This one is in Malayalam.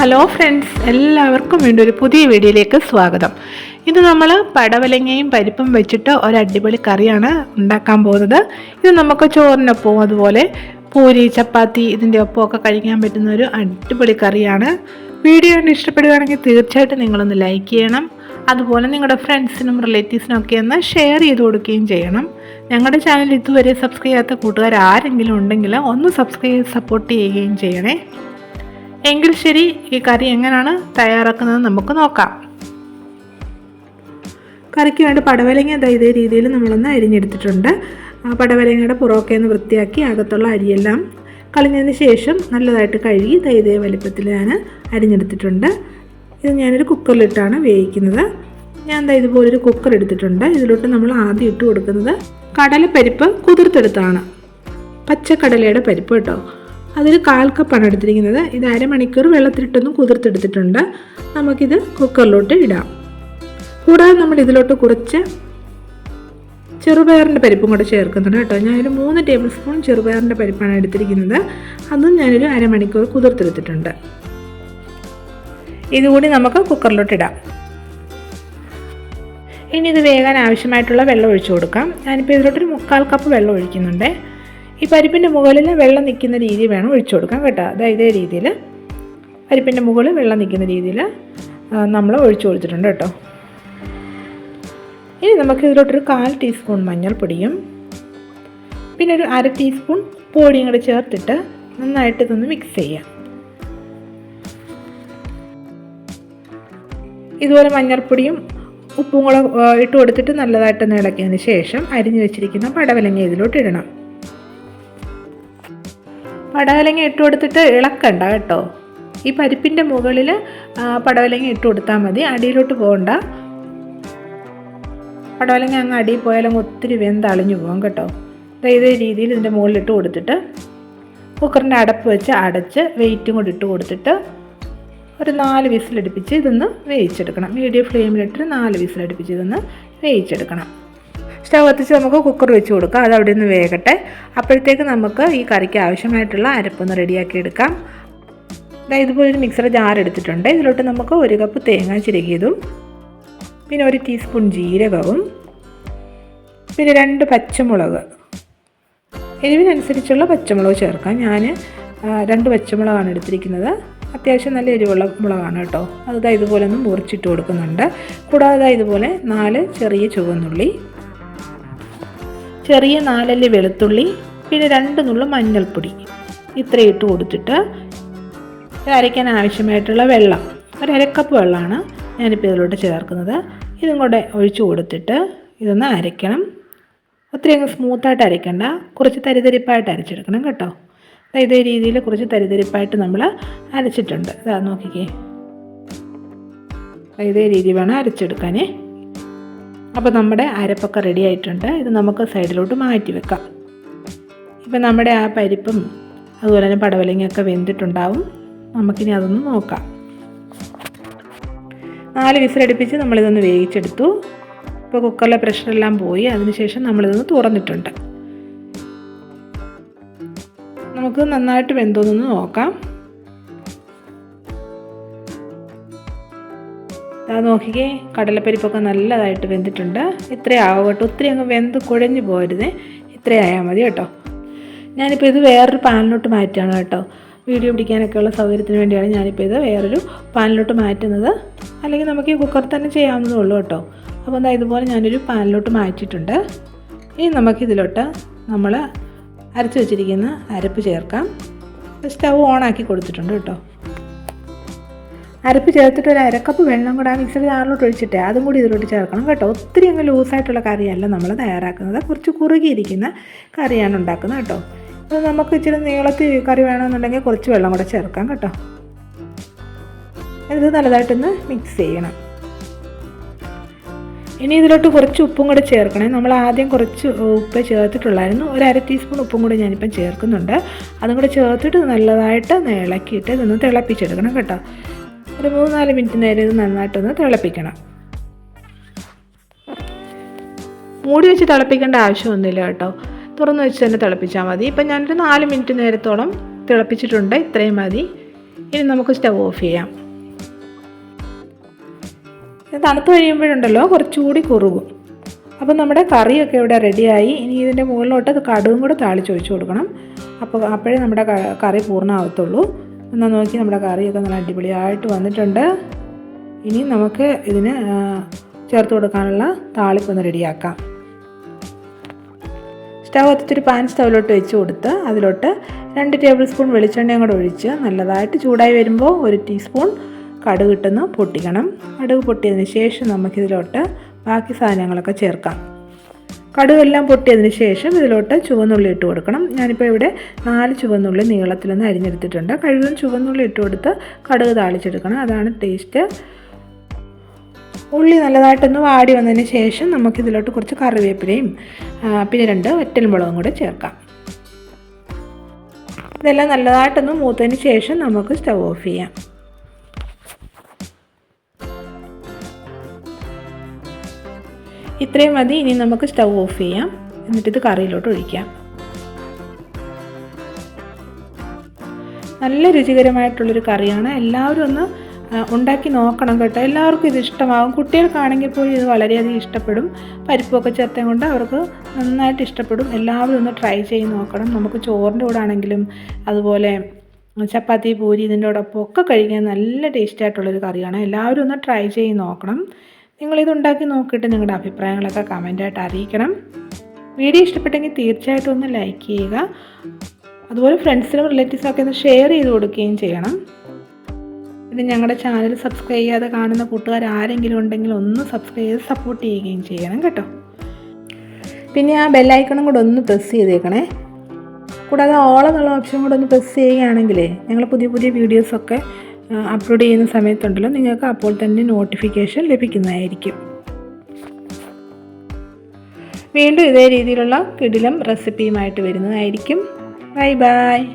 ഹലോ ഫ്രണ്ട്സ് എല്ലാവർക്കും വീണ്ടും ഒരു പുതിയ വീഡിയോയിലേക്ക് സ്വാഗതം. ഇത് നമ്മൾ പടവലങ്ങയും പരിപ്പും വെച്ചിട്ട് ഒരു അടിപൊളി കറിയാണ് ഉണ്ടാക്കാൻ പോകുന്നത്. ഇത് നമുക്ക് ചോറിനൊപ്പവും അതുപോലെ പൂരി ചപ്പാത്തി ഇതിന്റെ ഒപ്പമൊക്കെ കഴിക്കാൻ പറ്റുന്ന ഒരു അടിപൊളി കറിയാണ്. വീഡിയോ ഇഷ്ടപ്പെടുകയാണെങ്കിൽ തീർച്ചയായിട്ടും നിങ്ങളൊന്ന് ലൈക്ക് ചെയ്യണം. അതുപോലെ നിങ്ങളുടെ ഫ്രണ്ട്സിനും റിലേറ്റീവ്സിനും ഒക്കെ ഒന്ന് ഷെയർ ചെയ്ത് കൊടുക്കുകയും ചെയ്യണം. ഞങ്ങളുടെ ചാനൽ ഇതുവരെ സബ്സ്ക്രൈബ് ചെയ്യാത്ത കൂട്ടുകാർ ആരെങ്കിലും ഉണ്ടെങ്കിൽ ഒന്ന് സബ്സ്ക്രൈബ് സപ്പോർട്ട് ചെയ്യുകയും ചെയ്യണേ. എങ്കിൽ ശരി ഈ കറി എങ്ങനെയാണ് തയ്യാറാക്കുന്നത് നമുക്ക് നോക്കാം. കറിക്ക് വേണ്ട പടവലങ്ങ ഇതേ രീതിയിൽ നമ്മളൊന്ന് അരിഞ്ഞെടുത്തിട്ടുണ്ട്. ആ പടവലങ്ങയുടെ പുറമൊക്കെ ഒന്ന് വൃത്തിയാക്കി അകത്തുള്ള അരിയെല്ലാം കളഞ്ഞതിന് ശേഷം നല്ലതായിട്ട് കഴുകി ഇതേ വലിപ്പത്തിൽ ഞാൻ അരിഞ്ഞെടുത്തിട്ടുണ്ട്. ഇത് ഞാനൊരു കുക്കറിലിട്ടാണ് വേവിക്കുന്നത്. ഞാൻ എന്താ ഇതുപോലൊരു കുക്കർ എടുത്തിട്ടുണ്ട്. ഇതിലോട്ട് നമ്മൾ ആദ്യം ഇട്ട് കൊടുക്കുന്നത് കടലപ്പരിപ്പ് കുതിർത്തെടുത്താണ്. പച്ചക്കടലയുടെ പരിപ്പ് കേട്ടോ. അതിൽ കാൽ കപ്പാണ് എടുത്തിരിക്കുന്നത്. ഇത് അരമണിക്കൂർ വെള്ളത്തിലിട്ടൊന്ന് കുതിർത്തെടുത്തിട്ടുണ്ട്. നമുക്കിത് കുക്കറിലോട്ട് ഇടാം. കൂടാതെ നമ്മൾ ഇതിലോട്ട് കുറച്ച് ചെറുപയറിന്റെ പരിപ്പും കൂടെ ചേർക്കുന്നുണ്ട് കേട്ടോ. ഞാനൊരു മൂന്ന് ടേബിൾ സ്പൂൺ ചെറുപയറിന്റെ പരിപ്പാണ് എടുത്തിരിക്കുന്നത്. അതും ഞാനൊരു അരമണിക്കൂർ കുതിർത്തെടുത്തിട്ടുണ്ട്. ഇതുകൂടി നമുക്ക് കുക്കറിലോട്ട് ഇടാം. ഇനി ഇത് വേകാൻ ആവശ്യമായിട്ടുള്ള വെള്ളം ഒഴിച്ചു കൊടുക്കാം. ഞാനിപ്പോൾ ഇതിലോട്ടൊരു മുക്കാൽ കപ്പ് വെള്ളം ഒഴിക്കുന്നുണ്ട്. ഈ പരിപ്പിന്റെ മുകളിൽ വെള്ളം നിൽക്കുന്ന രീതി വേണം ഒഴിച്ചു കൊടുക്കാൻ കേട്ടോ. അതായത് ഇതേ രീതിയിൽ പരിപ്പിന്റെ മുകളിൽ വെള്ളം നിൽക്കുന്ന രീതിയിൽ നമ്മൾ ഒഴിച്ചു കൊടുത്തിട്ടുണ്ട് കേട്ടോ. ഇനി നമുക്ക് ഇതിലോട്ടൊരു കാൽ ടീസ്പൂൺ മഞ്ഞൾപ്പൊടിയും പിന്നെ ഒരു അര ടീസ്പൂൺ പൊടിയും കൂടെ ചേർത്തിട്ട് നന്നായിട്ട് ഇതൊന്ന് മിക്സ് ചെയ്യാം. ഇതുപോലെ മഞ്ഞൾപ്പൊടിയും ഉപ്പും കൂടെ ഇട്ട് കൊടുത്തിട്ട് നല്ലതായിട്ട് ഇളക്കിയതിന് ശേഷം അരിഞ്ഞു വെച്ചിരിക്കുന്ന പടവലങ്ങ ഇതിലോട്ട് ഇടണം. പടവലങ്ങ ഇട്ട് കൊടുത്തിട്ട് ഇളക്കണ്ട കേട്ടോ. ഈ പരിപ്പിന്റെ മുകളിൽ പടവലങ്ങ ഇട്ട് കൊടുത്താൽ മതി. അടിയിലോട്ട് പോകണ്ട. പടവലങ്ങ അങ്ങ് അടിയിൽ പോയാലും ഒത്തിരി വെന്തളിഞ്ഞു പോകും കേട്ടോ. ഇതേ രീതിയിൽ ഇതിന്റെ മുകളിലിട്ട് കൊടുത്തിട്ട് കുക്കറിന്റെ അടപ്പ് വെച്ച് അടച്ച് വെയിറ്റും കൂടി ഇട്ട് കൊടുത്തിട്ട് ഒരു നാല് വിസിലടുപ്പിച്ച് ഇതൊന്ന് വേവിച്ചെടുക്കണം. മീഡിയം ഫ്ലെയിമിലിട്ട് നാല് വിസിലടുപ്പിച്ച് ഇതൊന്ന് വേവിച്ചെടുക്കണം. സ്റ്റവ് കത്തിച്ച് നമുക്ക് കുക്കർ വെച്ച് കൊടുക്കാം. അത് അവിടെ നിന്ന് വേകട്ടെ. അപ്പോഴത്തേക്ക് നമുക്ക് ഈ കറിക്ക് ആവശ്യമായിട്ടുള്ള അരപ്പൊന്ന് റെഡിയാക്കി എടുക്കാം. അതായത് ഇതുപോലെ ഒരു മിക്സർ ജാർ എടുത്തിട്ടുണ്ട്. ഇതിലോട്ട് നമുക്ക് ഒരു കപ്പ് തേങ്ങ ചിരകിയതും പിന്നെ ഒരു ടീസ്പൂൺ ജീരകവും പിന്നെ രണ്ട് പച്ചമുളക്. എരിവിനനുസരിച്ചുള്ള പച്ചമുളക് ചേർക്കാം. ഞാൻ രണ്ട് പച്ചമുളകാണ് എടുത്തിരിക്കുന്നത്. അത്യാവശ്യം നല്ല എരിവുള്ള മുളകാണ് കേട്ടോ. അത് ഇതുപോലെ ഒന്ന് മുറിച്ചിട്ട് കൊടുക്കുന്നുണ്ട്. കൂടാതെ ഇതുപോലെ നാല് ചെറിയ ചുവന്നുള്ളി ചെറിയ നാലല്ലി വെളുത്തുള്ളി പിന്നെ രണ്ട് നുള്ളു മഞ്ഞൾപ്പൊടി. ഇത്രയും ഇട്ട് കൊടുത്തിട്ട് അരയ്ക്കാൻ ആവശ്യമായിട്ടുള്ള വെള്ളം ഒരു അരക്കപ്പ് വെള്ളമാണ് ഞാനിപ്പോൾ ഇതിലോട്ട് ചേർക്കുന്നത്. ഇതും കൂടെ ഒഴിച്ചു കൊടുത്തിട്ട് ഇതൊന്ന് അരയ്ക്കണം. ഒത്തിരി അങ്ങ് സ്മൂത്തായിട്ട് അരയ്ക്കണ്ട കുറച്ച് തരിതരിപ്പായിട്ട് അരച്ചെടുക്കണം കേട്ടോ. ഇതേ രീതിയിൽ കുറച്ച് തരിതരിപ്പായിട്ട് നമ്മൾ അരച്ചിട്ടുണ്ട്. ഇതാ നോക്കിക്കേ. ഇതേ രീതി വേണം അരച്ചെടുക്കാനേ. അപ്പോൾ നമ്മുടെ അരപ്പൊക്കെ റെഡി ആയിട്ടുണ്ട്. ഇത് നമുക്ക് സൈഡിലോട്ട് മാറ്റി വെക്കാം. ഇപ്പം നമ്മുടെ ആ പരിപ്പും അതുപോലെ തന്നെ പടവലങ്ങയൊക്കെ വെന്തിട്ടുണ്ടാവും. നമുക്കിനി അതൊന്ന് നോക്കാം. നാല് വിസിലടുപ്പിച്ച് നമ്മളിതൊന്ന് വേവിച്ചെടുത്തു. ഇപ്പോൾ കുക്കറിലെ പ്രഷറെല്ലാം പോയി. അതിനുശേഷം നമ്മളിതൊന്ന് തുറന്നിട്ടുണ്ട്. നമുക്ക് നന്നായിട്ട് വെന്തോന്നൊന്ന് നോക്കാം. അത് നോക്കിക്കേ കടലപ്പരിപ്പൊക്കെ നല്ലതായിട്ട് വെന്തിട്ടുണ്ട്. ഇത്രയാവും കേട്ടോ ഒത്തിരി അങ്ങ് വെന്ത് കുഴഞ്ഞു പോരുതേ ആയാൽ മതി കേട്ടോ. ഞാനിപ്പോൾ ഇത് വേറൊരു പാനിലോട്ട് മാറ്റുകയാണ് കേട്ടോ. വീഡിയോ പിടിക്കാനൊക്കെയുള്ള സൗകര്യത്തിന് വേണ്ടിയാണ് ഞാനിപ്പോൾ ഇത് വേറൊരു പാനിലോട്ട് മാറ്റുന്നത്. അല്ലെങ്കിൽ നമുക്ക് ഈ കുക്കറിൽ തന്നെ ചെയ്യാവുന്നതേ ഉള്ളൂ കേട്ടോ. അപ്പോൾ എന്താ ഇതുപോലെ ഞാനൊരു പാനിലോട്ട് മാറ്റിയിട്ടുണ്ട്. ഇനി നമുക്കിതിലോട്ട് നമ്മൾ അരച്ച് വെച്ചിരിക്കുന്ന അരപ്പ് ചേർക്കാം. സ്റ്റവ് ഓണാക്കി കൊടുത്തിട്ടുണ്ട് കേട്ടോ. അരപ്പ് ചേർത്തിട്ട് ഒരു അരക്കപ്പ് വെള്ളം കൂടെ ആ മിക്സർ ജാറിലോട്ട് ഒഴിച്ചിട്ട് അതും കൂടി ഇതിലോട്ട് ചേർക്കണം കേട്ടോ. ഒത്തിരി അങ്ങ് ലൂസായിട്ടുള്ള കറിയല്ല നമ്മൾ തയ്യാറാക്കുന്നത്. കുറച്ച് കുറുകിയിരിക്കുന്ന കറിയാണ് ഉണ്ടാക്കുന്നത് കേട്ടോ. അപ്പോൾ നമുക്ക് ഇച്ചിരി നീളത്തിൽ കറി വേണമെന്നുണ്ടെങ്കിൽ കുറച്ച് വെള്ളം കൂടെ ചേർക്കാം കേട്ടോ. ഇത് നല്ലതായിട്ടൊന്ന് മിക്സ് ചെയ്യണം. ഇനി ഇതിലോട്ട് കുറച്ച് ഉപ്പും കൂടെ ചേർക്കണേ. നമ്മൾ ആദ്യം കുറച്ച് ഉപ്പ് ചേർത്തിട്ടുള്ളായിരുന്നു. ഒരു അര ടീസ്പൂൺ ഉപ്പും കൂടെ ഞാനിപ്പം ചേർക്കുന്നുണ്ട്. അതും കൂടെ ചേർത്തിട്ട് നല്ലതായിട്ട് ഇളക്കിയിട്ട് ഇതൊന്ന് തിളപ്പിച്ചെടുക്കണം കേട്ടോ. ഒരു മൂന്ന് നാല് മിനിറ്റ് നേരം ഇത് നന്നായിട്ടൊന്ന് തിളപ്പിക്കണം. മൂടി വെച്ച് തിളപ്പിക്കേണ്ട ആവശ്യമൊന്നുമില്ല കേട്ടോ. തുറന്ന് വെച്ച് തന്നെ തിളപ്പിച്ചാൽ മതി. ഇപ്പം ഞാനൊരു നാല് മിനിറ്റ് നേരത്തോളം തിളപ്പിച്ചിട്ടുണ്ട്. ഇത്രയും മതി. ഇനി നമുക്ക് സ്റ്റവ് ഓഫ് ചെയ്യാം. തണുത്ത് കഴിയുമ്പോഴുണ്ടല്ലോ കുറച്ചുകൂടി കുറുകും. അപ്പോൾ നമ്മുടെ കറിയൊക്കെ ഇവിടെ റെഡിയായി. ഇനി ഇതിന്റെ മുകളിലോട്ട് കടുകും കൂടെ താളിച്ച് ഒഴിച്ചു കൊടുക്കണം. അപ്പോൾ അപ്പോഴേ നമ്മുടെ കറി പൂർണമാകത്തുള്ളൂ എന്നാൽ നോക്കി നമ്മുടെ കറിയൊക്കെ നല്ല അടിപൊളിയായിട്ട് വന്നിട്ടുണ്ട്. ഇനി നമുക്ക് ഇതിന് ചേർത്ത് കൊടുക്കാനുള്ള താളിപ്പൊന്ന് റെഡിയാക്കാം. സ്റ്റവ് കത്തിച്ചൊരു പാൻ സ്റ്റവിലോട്ട് വെച്ച് കൊടുത്ത് അതിലോട്ട് രണ്ട് ടേബിൾ സ്പൂൺ വെളിച്ചെണ്ണയും കൂടെ ഒഴിച്ച് നല്ലതായിട്ട് ചൂടായി വരുമ്പോൾ ഒരു ടീസ്പൂൺ കടുക് ഇട്ടെന്ന് പൊട്ടിക്കണം. കടുക് പൊട്ടിയതിന് ശേഷം നമുക്കിതിലോട്ട് ബാക്കി സാധനങ്ങളൊക്കെ ചേർക്കാം. കടുകെല്ലാം പൊട്ടിയതിന് ശേഷം ഇതിലോട്ട് ചുവന്നുള്ളി ഇട്ട് കൊടുക്കണം. ഞാനിപ്പോൾ ഇവിടെ നാല് ചുവന്നുള്ളി നീളത്തിലൊന്ന് അരിഞ്ഞെടുത്തിട്ടുണ്ട്. കഴിവതും ചുവന്നുള്ളി ഇട്ട് കൊടുത്ത് കടുക് താളിച്ചെടുക്കണം. അതാണ് ടേസ്റ്റ് ഉള്ളി നല്ലതായിട്ടൊന്ന് വാടി വന്നതിന് ശേഷം നമുക്കിതിലോട്ട് കുറച്ച് കറിവേപ്പിലയും പിന്നെ രണ്ട് വറ്റൽമുളകും കൂടെ ചേർക്കാം. ഇതെല്ലാം നല്ലതായിട്ടൊന്ന് മൂത്തതിന് ശേഷം നമുക്ക് സ്റ്റവ് ഓഫ് ചെയ്യാം. ഇത്രയും മതി ഇനി നമുക്ക് സ്റ്റൗ ഓഫ് ചെയ്യാം. എന്നിട്ടിത് കറിയിലോട്ട് ഒഴിക്കാം. നല്ല രുചികരമായിട്ടുള്ളൊരു കറിയാണ്. എല്ലാവരും ഒന്ന് ഉണ്ടാക്കി നോക്കണം കേട്ടോ. എല്ലാവർക്കും ഇത് ഇഷ്ടമാകും. കുട്ടികൾക്കാണെങ്കിൽ പോലും ഇത് വളരെയധികം ഇഷ്ടപ്പെടും. പരിപ്പൊക്കെ ചേർത്തം കൊണ്ട് അവർക്ക് നന്നായിട്ട് ഇഷ്ടപ്പെടും. എല്ലാവരും ഒന്ന് ട്രൈ ചെയ്ത് നോക്കണം. നമുക്ക് ചോറിന്റെ കൂടെ ആണെങ്കിലും അതുപോലെ ചപ്പാത്തി പൂരി ഇതിന്റെ ഒപ്പം ഒക്കെ കഴിക്കാൻ നല്ല ടേസ്റ്റ് ആയിട്ടുള്ളൊരു കറിയാണ്. എല്ലാവരും ഒന്ന് ട്രൈ ചെയ്ത് നോക്കണം. നിങ്ങളിത് ഉണ്ടാക്കി നോക്കിയിട്ട് നിങ്ങളുടെ അഭിപ്രായങ്ങളൊക്കെ കമന്റായിട്ട് അറിയിക്കണം. വീഡിയോ ഇഷ്ടപ്പെട്ടെങ്കിൽ തീർച്ചയായിട്ടും ഒന്ന് ലൈക്ക് ചെയ്യുക. അതുപോലെ ഫ്രണ്ട്സിനും റിലേറ്റീവ്സൊക്കെ ഒന്ന് ഷെയർ ചെയ്ത് കൊടുക്കുകയും ചെയ്യണം. പിന്നെ ഞങ്ങളുടെ ചാനൽ സബ്സ്ക്രൈബ് ചെയ്യാതെ കാണുന്ന കൂട്ടുകാർ ആരെങ്കിലും ഉണ്ടെങ്കിൽ ഒന്ന് സബ്സ്ക്രൈബ് ചെയ്ത് സപ്പോർട്ട് ചെയ്യുകയും ചെയ്യണം കേട്ടോ. പിന്നെ ആ ബെല്ലൈക്കണും കൂടെ ഒന്ന് പ്രസ് ചെയ്തേക്കണേ. കൂടാതെ ഓൾ എന്നുള്ള ഓപ്ഷൻ കൂടെ ഒന്ന് പ്രസ് ചെയ്യുകയാണെങ്കിലേ ഞങ്ങൾ പുതിയ പുതിയ വീഡിയോസൊക്കെ അപ്ലോഡ് ചെയ്യുന്ന സമയത്തുണ്ടല്ലോ നിങ്ങൾക്ക് അപ്പോൾ തന്നെ നോട്ടിഫിക്കേഷൻ ലഭിക്കുന്നതായിരിക്കും. വീണ്ടും ഇതേ രീതിയിലുള്ള കിടിലം റെസിപ്പിയുമായിട്ട് വരുന്നതായിരിക്കും. Bye bye.